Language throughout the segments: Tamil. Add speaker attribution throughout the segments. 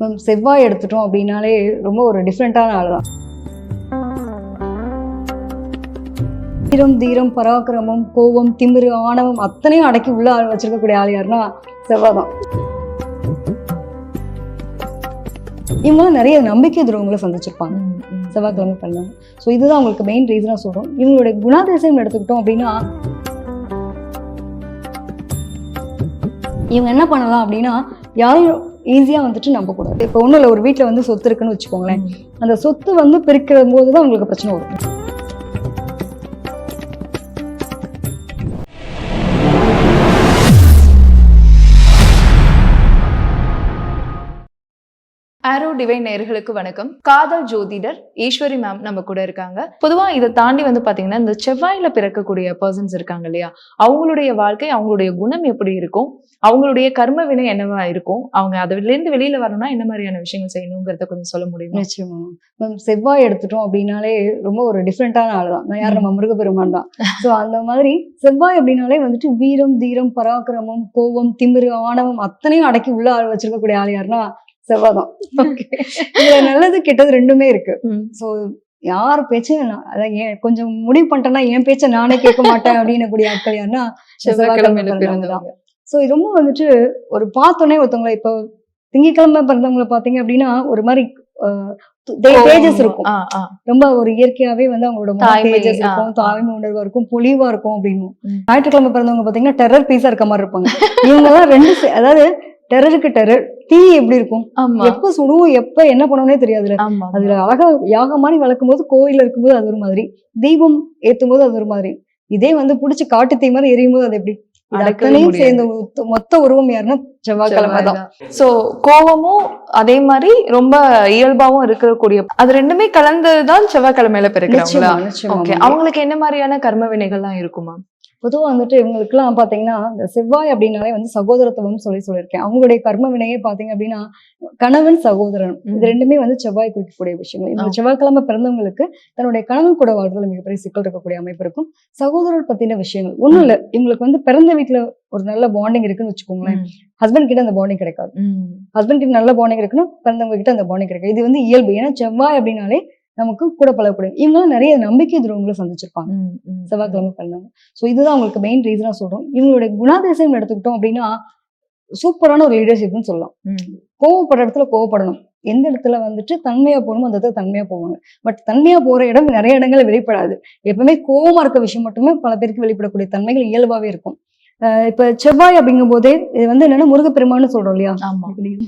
Speaker 1: மேம் செவ்வாய் எடுத்துட்டோம் அப்படின்னாலே ரொம்ப ஒரு டிஃப்ரெண்ட்டான ஆள் தான் தீரம் தீரம் பராக்கிரமம் கோபம் திமிரு ஆணவம் அத்தனையும் அடக்கி உள்ள ஆள் வச்சிருக்கக்கூடிய ஆள் யாருன்னா செவ்வாய் தான் இவங்களாம் நிறைய நம்பிக்கை துறவங்களை சந்திச்சிருப்பாங்க. செவ்வாய்க்கிழமை பண்ணாங்க ஸோ இதுதான் அவங்களுக்கு மெயின் ரீசனாக சொல்கிறோம் இவங்களுடைய குணாதிசயம் எடுத்துக்கிட்டோம் அப்படின்னா இவங்க என்ன பண்ணலாம் அப்படின்னா யாரும் ஈஸியாக வந்துட்டு நம்பக்கூடாது. இப்போ ஒன்றும் இல்லை ஒரு வீட்டில் வந்து சொத்து இருக்குன்னு வச்சுக்கோங்களேன். அந்த சொத்து வந்து பிரிக்கிற போது தான் உங்களுக்கு பிரச்சனை வரும்.
Speaker 2: டிவைன் நேர்களுக்கு வணக்கம். காதல் ஜோதிடர் ஈஸ்வரி மேம் நம்ம கூட இருக்காங்க. பொதுவா இதை தாண்டி வந்து பாத்தீங்கன்னா இந்த செவ்வாயில பிறக்கக்கூடிய பர்சன்ஸ் இருக்காங்க இல்லையா? அவங்களுடைய வாழ்க்கை அவங்களுடைய குணம் எப்படி இருக்கும்? அவங்களுடைய கர்ம வினை என்னவா இருக்கும்? அவங்க அதுல இருந்து வெளியில வரணும்னா என்ன மாதிரியான விஷயங்கள் செய்யணுங்கிறத கொஞ்சம் சொல்ல முடியும்?
Speaker 1: நிச்சயமா. மேம் செவ்வாய் எடுத்துட்டோம் அப்படின்னாலே ரொம்ப ஒரு டிஃப்ரெண்ட்டான ஆள் தான். யார்? நம்ம முருகப்பெருமான் தான். ஸோ அந்த மாதிரி செவ்வாய் அப்படின்னாலே வந்துட்டு வீரம் தீரம் பராக்கிரமம் கோபம் திமிரு ஆணவம் அத்தனையும் அடக்கி உள்ள ஆள் வச்சிருக்கக்கூடிய ஆள் யாருன்னா செவ்வாய் தான் இதுல நல்லது கெட்டது ரெண்டுமே இருக்கு. ஸோ யார் பேச்சும் அதான் ஏன் கொஞ்சம் முடிவு பண்ணிட்டேன்னா என் பேச்சை நானே கேட்க மாட்டேன் அப்படின்னக்கூடிய ஆட்கள் யாருன்னா. பிறந்தவங்க. ஸோ இது ரொம்ப வந்துட்டு ஒரு பார்த்தோன்னே ஒருத்தவங்களை இப்போ திங்கக்கிழமை பிறந்தவங்களை பார்த்தீங்க அப்படின்னா ஒரு மாதிரி தேஜஸ் இருக்கும். ரொம்ப ஒரு இயற்கையாவே வந்து அவங்களோட தேஜஸ் இருக்கும். தாய்மை உணர்வா இருக்கும் பொலிவா இருக்கும் அப்படின்னு. ஞாயிற்றுக்கிழமை பிறந்தவங்க பாத்தீங்கன்னா டெரர் பீஸா இருக்க மாதிரி இருப்பாங்க. இவங்க எல்லாம் ரெண்டு அதாவது டெரருக்கு டெரர் தீ எப்படி இருக்கும்? எப்ப சுடுவோம் எப்ப என்ன பண்ணணும்னே தெரியாதுல அதுல அழகா யாக மாதிரி வளர்க்கும் போது கோயில்ல இருக்கும்போது அது ஒரு மாதிரி. தீபம் ஏத்தும் போது அது ஒரு மாதிரி. இதே வந்து புடிச்சு காட்டு தீ மாதிரி எரியும் போது அது எப்படி?
Speaker 2: முடியாது.
Speaker 1: சேர்ந்த மொத்த- உருவம் யாருன்னா செவ்வாய்க்கிழமை தான்.
Speaker 2: சோ கோவமும் அதே மாதிரி ரொம்ப இயல்பாவும் இருக்கக்கூடிய அது ரெண்டுமே கலந்துதான் செவ்வாய்க்கிழமையில
Speaker 1: ஆமாங்க.
Speaker 2: அவங்களுக்கு என்ன மாதிரியான கர்ம வினைகள்லாம் இருக்குமா?
Speaker 1: பொதுவா வந்துட்டு இவங்களுக்குலாம் பாத்தீங்கன்னா இந்த செவ்வாய் அப்படின்னாலே வந்து சகோதரத்துவம் சொல்லி சொல்லியிருக்கேன். அவங்களுடைய கர்ம வினையே பாத்தீங்க அப்படின்னா கணவன் சகோதரன். இது ரெண்டுமே வந்து செவ்வாய் குறிக்கக்கூடிய விஷயங்கள். இந்த. செவ்வாய்க்கிழமை பிறந்தவங்களுக்கு தன்னுடைய கணவன் கூட வாழ்றதுல மிகப்பெரிய சிக்கல் இருக்கக்கூடிய அமைப்பு இருக்கும். சகோதரர் பத்தின விஷயங்கள். ஒண்ணும் இல்ல. இவங்களுக்கு வந்து பிறந்த வீட்டுல ஒரு நல்ல பாண்டிங் இருக்குன்னு வச்சுக்கோங்களேன். ஹஸ்பண்ட் கிட்ட அந்த பாண்டிங் கிடைக்காது. ஹஸ்பண்ட் கிட்ட நல்ல பாண்டிங் இருக்குன்னா பிறந்தவங்க கிட்ட அந்த பாண்டிங் கிடைக்காது. இது வந்து இயல்பு. ஏன்னா செவ்வாய் அப்படின்னாலே நமக்கு கூட பழகக்கூடிய இவங்களாம் நிறைய நம்பிக்கை துரோகங்களை சந்திச்சிருப்பாங்க. செவ்வாய்க்கிழமை பிறந்தவங்க ஸோ இதுதான் அவங்களுக்கு மெயின் ரீசனா சொல்றோம். இவங்களுடைய குணாதிசயம் எடுத்துக்கிட்டோம் அப்படின்னா சூப்பரான ஒரு லீடர்ஷிப்னு சொல்லலாம். கோவப்படுற இடத்துல கோவப்படணும். எந்த இடத்துல வந்துட்டு தன்மையா போகணுமோ அந்த இடத்துல தன்மையா போவாங்க. பட் தன்மையா போற இடம் நிறைய இடங்கள்ல வெளிப்படாது. எப்பவுமே கோவமா இருக்க விஷயம் மட்டுமே பல பேருக்கு வெளிப்படக்கூடிய தன்மைகள் இயல்பாவே இருக்கும். இப்ப செவ்வாய் அப்படிங்கும் போதே இது வந்து என்னன்னா முருகப்பெருமான்னு சொல்றோம் இல்லையா?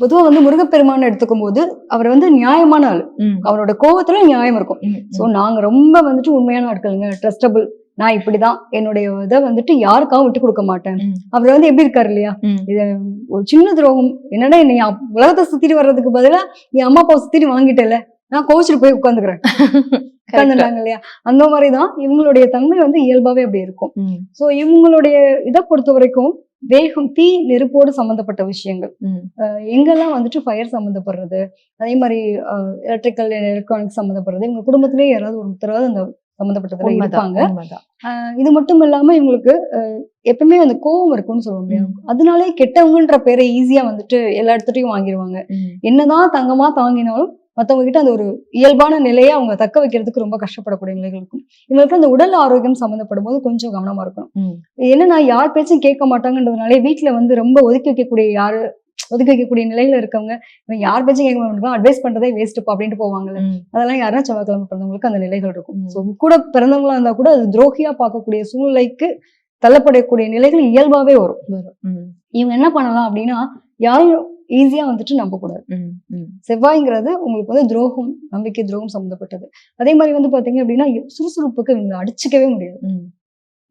Speaker 1: பொதுவா வந்து முருகப்பெருமான் எடுத்துக்கும் போது அவர் வந்து நியாயமான ஆள். அவரோட கோவத்துல நியாயம் இருக்கும். ஸோ நாங்க ரொம்ப வந்துட்டு உண்மையான ஆட்களுங்க ட்ரஸ்டபிள் நான் இப்படிதான். என்னுடைய இதை வந்துட்டு யாருக்காகவும் விட்டு கொடுக்க மாட்டேன். அவர் வந்து எப்படி இருக்காரு இல்லையா. இது ஒரு சின்ன துரோகம். என்னடா என்னை அப்- உலகத்தை சுத்திட்டு வர்றதுக்கு பதிலா நீ அம்மா அப்பாவை சுத்திட்டு வாங்கிட்டல நான் கோவிச்சுட்டு போய் உட்காந்துக்கிறேன். உட்காந்துட்டாங்க இல்லையா? அந்த மாதிரிதான் இவங்களுடைய தன்மை வந்து இயல்பாவே அப்படி இருக்கும். ஸோ இவங்களுடைய இதை பொறுத்த வரைக்கும் வேகம் தீ நெருப்போடு சம்பந்தப்பட்ட விஷயங்கள். எங்கெல்லாம் வந்துட்டு ஃபயர் சம்மந்தப்படுறது அதே மாதிரி எலக்ட்ரிக்கல் எலக்ட்ரானிக்ஸ் சம்மந்தப்படுறது இவங்க குடும்பத்திலேயே யாராவது ஒருத்தராவது அந்த சம்மந்தப்பட்டதுல இருப்பாங்க. இது மட்டும் இல்லாம இவங்களுக்கு எப்பவுமே அந்த கோவம் இருக்கும்னு சொல்ல முடியாது அதனாலே கெட்டவங்கன்ற பேரை ஈஸியா வந்துட்டு எல்லா இடத்துலயும் வாங்கிடுவாங்க என்னதான் தங்கமா தாங்கினாலும் மத்தவங்க கிட்ட அந்த ஒரு இயல்பான நிலையை அவங்க தக்க வைக்கிறதுக்கு ரொம்ப கஷ்டப்படக்கூடிய நிலைகள் இருக்கும் இவங்களுக்கு அந்த உடல் ஆரோக்கியம் சம்மந்தப்படும் போது கொஞ்சம் கவனமா இருக்கணும். என்னன்னா யார் பேச்சும் கேட்க மாட்டாங்கன்றதுனாலே வீட்டுல வந்து ரொம்ப ஒதுக்கி வைக்கக்கூடிய யாரு ஒதுக்கி வைக்கக்கூடிய நிலையில இருக்கவங்க இவன் யார் பேச்சும் கேட்க மாட்டாங்க அட்வைஸ் பண்றதே வேஸ்ட்டுப்பா அப்படின்ட்டு போவாங்கல்ல. அதெல்லாம் யாரும் செவ்வாய்க்கிழமை பிறந்தவங்களுக்கு அந்த நிலைகள் இருக்கும். ஸோ கூட பிறந்தவங்களா இருந்தா கூட அது துரோகியா பார்க்கக்கூடிய சூழ்நிலைக்கு தள்ளப்படக்கூடிய நிலைகள் இயல்பாவே வரும். இவங்க என்ன பண்ணலாம் அப்படின்னா யாரையும் ஈஸியா வந்துட்டு நம்பக்கூடாது.
Speaker 2: ம், ம்.
Speaker 1: செவ்வாய்ங்கிறது உங்களுக்கு வந்து துரோகம் நம்பிக்கை துரோகம் சம்மந்தப்பட்டது அதே மாதிரி வந்து பாத்தீங்க அப்படின்னா சுறுசுறுப்புக்கு இவங்க அடிச்சுக்கவே முடியாது.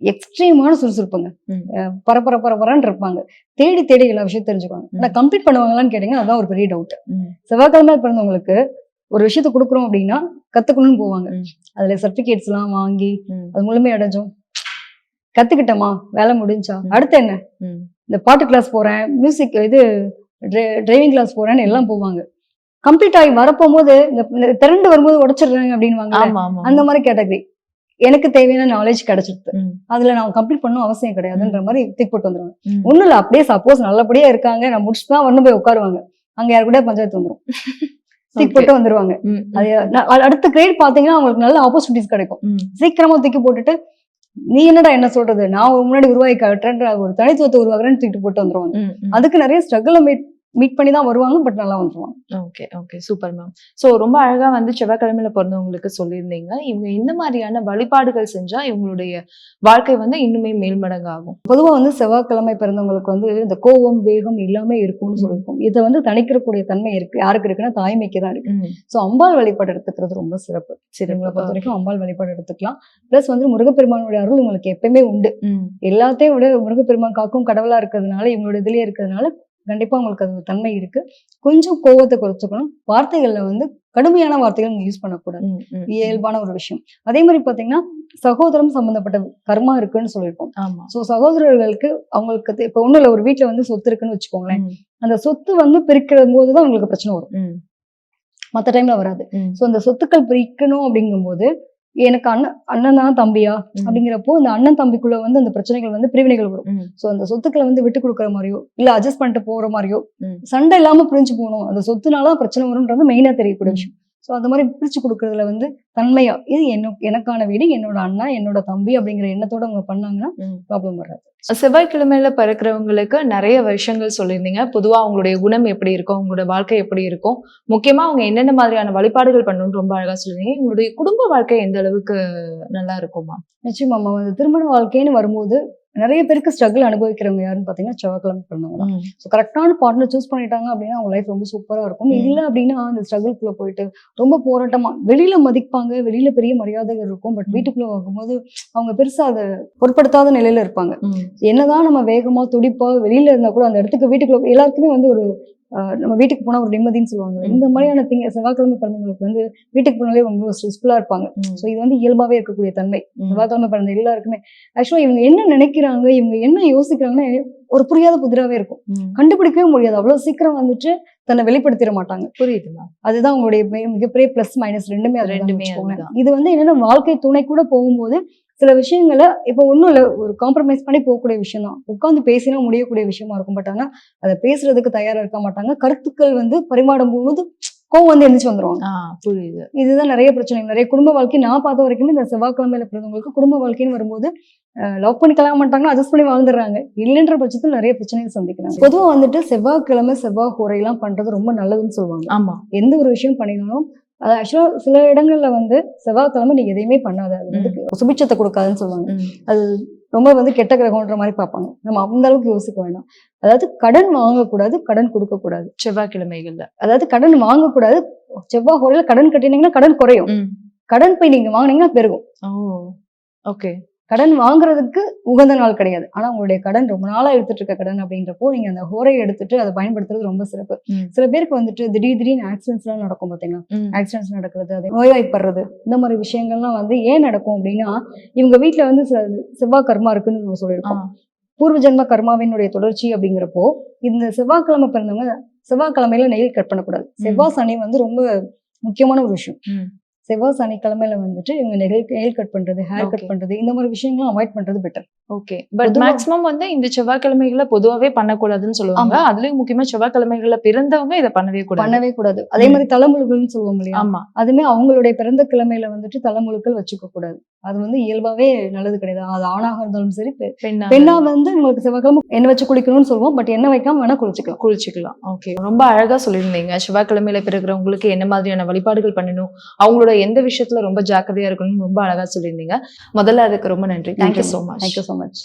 Speaker 1: எக்ஸ்ட்ரீமான சுறுசுறுப்புங்க. பரபர பரபரன்னு இருப்பாங்க. தேடி தேடி எல்லா விஷயம் தெரிஞ்சுக்குவாங்க. ஆனா கம்ப்ளீட் பண்ணுவாங்களான்னு கேட்டீங்கன்னா அதான் ஒரு பெரிய டவுட். செவ்வாய்க்கிழமை பிறந்தவங்களுக்கு ஒரு விஷயத்த கொடுக்குறோம் அப்படின்னா கத்துக்கணும்னு போவாங்க. அதுல சர்டிபிகேட்ஸ் எல்லாம் வாங்கி அது முழுமை அடைஞ்சோம். கத்துக்கிட்டோமா? வேலை முடிஞ்சா. அடுத்து என்ன. இந்த பாட்டு கிளாஸ் போறேன் மியூசிக் இது டிரைவிங் கிளாஸ் போறேன்னு எல்லாம் போவாங்க. கம்ப்ளீட் ஆகி வரப்போகும்போது இந்த திரண்டு வரும்போது உடைச்சிடுறாங்க அப்படின்னு அந்த மாதிரி கேட்டகரி எனக்கு தேவையான நாலேஜ் கிடைச்சிருது.
Speaker 2: ம்.
Speaker 1: அதுல நான் கம்ப்ளீட் பண்ணணும் அவசியம் கிடையாதுன்ற மாதிரி தூக்கி போட்டு வந்துருவாங்க
Speaker 2: ம்.
Speaker 1: ஒண்ணும் இல்ல அப்படியே சப்போஸ் நல்லபடியா இருக்காங்க நான் முடிச்சுட்டு தான் வந்து போய் உட்காருவாங்க. அங்க யாரு கூட பஞ்சாயத்து வந்துரும். தூக்கி
Speaker 2: Okay.
Speaker 1: போட்டு வந்துருவாங்க அது அடுத்த கிரேட் பாத்தீங்கன்னா அவங்களுக்கு நல்ல ஆப்பர்ச்சுனிட்டிஸ் கிடைக்கும். சீக்கிரமா தூக்கி போட்டுட்டு நீ என்னடா என்ன சொல்றது நான் முன்னாடி உருவாக்கி காட்டுறேன்ற ஒரு தனித்துவத்தை உருவாக்குறேன்னு தூக்கிட்டு போட்டு வந்துருவாங்க. அதுக்கு நிறைய ஸ்ட்ரகிள் மீட் மீட் பண்ணி தான் வருவாங்க பட் நல்லா வந்துருவாங்க.
Speaker 2: Okay okay super ma'am so ரொம்ப அழகா வந்து செவ்வாய்க்கிழமையில பிறந்தவங்களுக்கு சொல்லியிருந்தீங்க. இவங்க இந்த மாதிரியான வழிபாடுகள் செஞ்சா இவங்களுடைய வாழ்க்கை வந்து இன்னுமே மேல்மடங்கு ஆகும்
Speaker 1: பொதுவா வந்து செவ்வாய்க்கிழமை பிறந்தவங்களுக்கு வந்து இந்த கோபம் வேகம் எல்லாமே இருக்கும்னு சொல்லியிருக்கோம். இதை வந்து தணிக்கிறக்கூடிய தன்மை இருக்கு. யாருக்கு இருக்குன்னா தாய்மைக்கு தான் இருக்கு. ஸோ அம்பாள் வழிபாடு எடுத்துக்கிறது ரொம்ப சிறப்பு.
Speaker 2: சரி
Speaker 1: இவங்களை பொறுத்த வரைக்கும் அம்பாள் வழிபாடு எடுத்துக்கலாம். பிளஸ் வந்து முருகப்பெருமானுடைய அருள் உங்களுக்கு எப்பயுமே உண்டு. எல்லாத்தையும் விட முருகப்பெருமான் காக்கும் கடவுளா இருக்கிறதுனால இவங்களோட இதுலயே இருக்கிறதுனால கண்டிப்பா உங்களுக்கு அது தன்மை இருக்கு. கொஞ்சம் கோவத்தை குறைச்சுக்கணும். வார்த்தைகள்ல வந்து கடுமையான வார்த்தைகள் நீங்க யூஸ் பண்ணக்கூடாது. இயல்பான ஒரு விஷயம். அதே மாதிரி பாத்தீங்கன்னா சகோதரம் சம்பந்தப்பட்ட கர்மா இருக்குன்னு சொல்லியிருக்கோம். சோ சகோதரர்களுக்கு அவங்களுக்கு இப்ப ஒண்ணும் இல்ல ஒரு வீட்ல வந்து சொத்து இருக்குன்னு வச்சுக்கோங்களேன். அந்த சொத்து வந்து பிரிக்கிற போதுதான் அவங்களுக்கு பிரச்சனை வரும்.
Speaker 2: ம்,
Speaker 1: மத்த டைம்ல வராது. சோ அந்த சொத்துக்கள் பிரிக்கணும் அப்படிங்கும்போது எனக்கு அண்ணன் அண்ணன் தான் தம்பியா. அப்படிங்கிறப்போ இந்த அண்ணன் தம்பிக்குள்ள வந்து அந்த பிரச்சனைகள் வந்து பிரிவினைகள் வரும். சோ அந்த சொத்துக்களை வந்து விட்டு கொடுக்குற மாதிரியோ இல்ல அட்ஜஸ்ட் பண்ணிட்டு போற மாதிரியோ. சண்டை இல்லாம பிரிஞ்சு போகணும் அந்த சொத்துனால தான் பிரச்சனை வரும்ன்றது மெயினா தெரியக்கூடிய. விஷயம் சோ அந்த மாதிரி பிரிச்சு கொடுக்கறதுல வந்து தன்மையா இது என்ன எனக்கான வீடு என்னோட அண்ணா என்னோட தம்பி அப்படிங்கிற எண்ணத்தோட அவங்க பண்ணாங்கன்னா. ப்ராப்ளம் வராது.
Speaker 2: செவ்வாய்க்கிழமையில பிறக்கிறவங்களுக்கு நிறைய விஷயங்கள் சொல்லியிருந்தீங்க. பொதுவா அவங்களுடைய குணம் எப்படி இருக்கும் அவங்களோட வாழ்க்கை எப்படி இருக்கும் முக்கியமா அவங்க என்னென்ன மாதிரியான வழிபாடுகள் பண்ணணும்னு ரொம்ப அழகா சொல்லியிருந்தீங்க. உங்களுடைய குடும்ப வாழ்க்கை எந்த அளவுக்கு நல்லா இருக்குமா?
Speaker 1: நிச்சயமா வந்து திருமண வாழ்க்கைன்னு வரும்போது நிறைய பேருக்கு ஸ்ட்ரகிள் அனுபவிக்கிறவங்க யாருன்னு பாத்தீங்கன்னா செவ்வாய்க்கிழமை பிறந்தவங்க ஸோ கரெக்டான பார்ட்னர் சூஸ் பண்ணிட்டாங்க அப்படின்னா அவங்க லைஃப் ரொம்ப சூப்பரா இருக்கும். இல்ல அப்படின்னா அந்த ஸ்ட்ரகிள்குள்ள போயிட்டு ரொம்ப போராட்டமா வெளியில மதிப்பாங்க வெளியில பெரிய மரியாதைகள் இருக்கும். பட். வீட்டுக்குள்ள வரும்போது அவங்க பெருசா அதை பொருட்படுத்தாத நிலையில இருப்பாங்க. என்னதான் நம்ம வேகமா துடிப்பா வெளியில இருந்தா கூட அந்த இடத்துக்கு வீட்டுக்குள்ள எல்லாருக்குமே வந்து ஒரு நம்ம வீட்டுக்கு போனா ஒரு நிம்மதின்னு சொல்லுவாங்க. இந்த மாதிரியான திங்க செவ்வாய்க்கிழமை பிறந்தவங்களுக்கு வந்து வீட்டுக்கு போனாலே ரொம்ப ஸ்ட்ரெஸ்ஃபுல்லா இருப்பாங்க. ஸோ இது வந்து இயல்பாவே இருக்கக்கூடிய தன்மை. செவ்வாய்க்கிழமை பிறந்த எல்லாருக்குமே. ஆக்சுவலா இவங்க என்ன நினைக்கிறாங்க இவங்க என்ன யோசிக்கிறாங்கன்னா ஒரு புரியாத புதிராவே இருக்கும். கண்டுபிடிக்கவே முடியாது. அவ்வளவு சீக்கிரம் வந்துட்டு தன்னை வெளிப்படுத்திட மாட்டாங்க.
Speaker 2: புரியுதுமா
Speaker 1: அதுதான் உங்களுடைய மிக- மிகப்பெரிய பிளஸ் மைனஸ் ரெண்டுமே
Speaker 2: ரெண்டுமே.
Speaker 1: இது வந்து என்னன்னா வாழ்க்கை துணை கூட போகும்போது சில விஷயங்களை இப்ப ஒண்ணும் இல்ல ஒரு காம்ப்ரமைஸ் பண்ணி போகக்கூடிய விஷயம் தான் உட்காந்து பேசினா முடியக்கூடிய விஷயமா இருக்கும். பட் ஆனா அதை பேசுறதுக்கு தயாரா இருக்க மாட்டாங்க. கருத்துக்கள் வந்து பரிமாறும் போது கோவம் வந்து எந்திரிச்சு வந்துருவாங்க
Speaker 2: புரியுது.
Speaker 1: இதுதான் நிறைய பிரச்சனை நிறைய குடும்ப வாழ்க்கை நான் பார்த்த வரைக்குமே இந்த செவ்வாய்க்கிழமையில பிறந்தவங்களுக்கு குடும்ப வாழ்க்கைன்னு வரும்போது லவ் பண்ணி கல்யாணம் பண்ணிட்டாங்கன்னா அட்ஜஸ்ட் பண்ணி வாழ்ந்துடுறாங்க. இல்லைன்ற பட்சத்தில் நிறைய பிரச்சனைகள் சந்திக்கிறாங்க. பொதுவா வந்துட்டு செவ்வாய்க்கிழமை செவ்வாய் ஹோரையெல்லாம் பண்றது ரொம்ப நல்லதுன்னு சொல்லுவாங்க.
Speaker 2: ஆமா.
Speaker 1: எந்த ஒரு விஷயம் பண்ணினாலும் அது ஆக்சுவலா சில இடங்கள்ல வந்து செவ்வாய்க்கிழமை நீங்க எதையுமே பண்ணாத அது வந்து சுபிட்சத்தை கொடுக்காதுன்னு சொல்லுவாங்க. அது ரொம்ப வந்து கெட்ட கிரகம்ன்ற மாதிரி பார்ப்பாங்க. நம்ம அந்த அளவுக்கு யோசிக்க வேண்டாம் அதாவது கடன் வாங்கக்கூடாது கடன் கொடுக்க கூடாது
Speaker 2: செவ்வாய்க்கிழமைகள்ல.
Speaker 1: அதாவது கடன் வாங்கக்கூடாது. செவ்வாய் ஹோரையில கடன் கட்டினீங்கன்னா கடன் குறையும். கடன் போய் நீங்க வாங்குனீங்கன்னா பெருகும்.
Speaker 2: ஓகே.
Speaker 1: கடன் வாங்குறதுக்கு உகந்த நாள் கிடையாது. ஆனா உங்களுடைய கடன் ரொம்ப நாளா எடுத்துட்டு இருக்க கடன் அப்படின்றப்போ நீங்க அந்த ஹோரையை எடுத்துட்டு அதை பயன்படுத்துறது ரொம்ப சிறப்பு. சில பேருக்கு வந்துட்டு திடீர் திடீர்னு ஆக்சிடென்ட்ஸ் எல்லாம் நடக்கும் பாத்தீங்களா
Speaker 2: ம்,
Speaker 1: ஆக்சிடென்ட்ஸ் நடக்கிறது அது நோய்வாய்ப்படுறது இந்த மாதிரி விஷயங்கள்லாம் வந்து ஏன் நடக்கும் அப்படின்னா இவங்க வீட்ல வந்து சில செவ்வாய் கர்மா இருக்குன்னு நம்ம சொல்லியிருக்கோம். பூர்வ ஜென்ம கர்மாவினுடைய தொடர்ச்சி அப்படிங்கிறப்போ இந்த செவ்வாய்க்கிழமை பிறந்தவங்க செவ்வாய்க்கிழமையில நெயில் கட் பண்ணக்கூடாது. செவ்வாய் சனி வந்து ரொம்ப முக்கியமான ஒரு விஷயம். செவ்வாய் சனிக்கிழமையில வந்துட்டு இவங்க நெயில் நெயில் கட் பண்றது ஹேர். கட் பண்றது இந்த மாதிரி விஷயங்களும் அவாய்ட் பண்றது பெட்டர்
Speaker 2: ஓகே பட் மேக்ஸிமம் வந்து இந்த செவ்வாய்க்கிழமைகளை பொதுவாவே பண்ணக்கூடாதுன்னு சொல்லுவாங்க. அதுலயும் முக்கியமா செவ்வாய்க்கிழமைகள்ல பிறந்தவங்க இதை பண்ணவே கூடாது.
Speaker 1: பண்ணவே கூடாது. அதே. மாதிரி தலைமுழுகள்னு சொல்லுவோம் இல்லையா?
Speaker 2: ஆமா.
Speaker 1: அதுமே அவங்களுடைய பிறந்த கிழமையில வந்துட்டு தலைமுழுக்கள் வச்சுக்க கூடாது. அது வந்து இயல்பாவே நல்லது கிடையாது. அது ஆணாக இருந்தாலும் சரி பெண்ணா வந்து உங்களுக்கு செவ்வாய்க்கிழமை எண்ணெய் வச்சு குளிக்கணும்னு சொல்லுவோம். பட் எண்ணெய் வைக்காம வேணா குளிச்சுக்கலாம்.
Speaker 2: குளிச்சுக்கலாம். ஓகே ரொம்ப அழகா சொல்லியிருந்தீங்க. செவ்வாய்க்கிழமையில பிறகுறவங்களுக்கு என்ன மாதிரியான வழிபாடுகள் பண்ணணும்? அவங்களோட எந்த விஷயத்துல ரொம்ப ஜாக்கிரதையா இருக்கணும்னு ரொம்ப அழகா சொல்லியிருந்தீங்க. முதல்ல அதுக்கு ரொம்ப நன்றி. Thank you so much
Speaker 1: thank you so much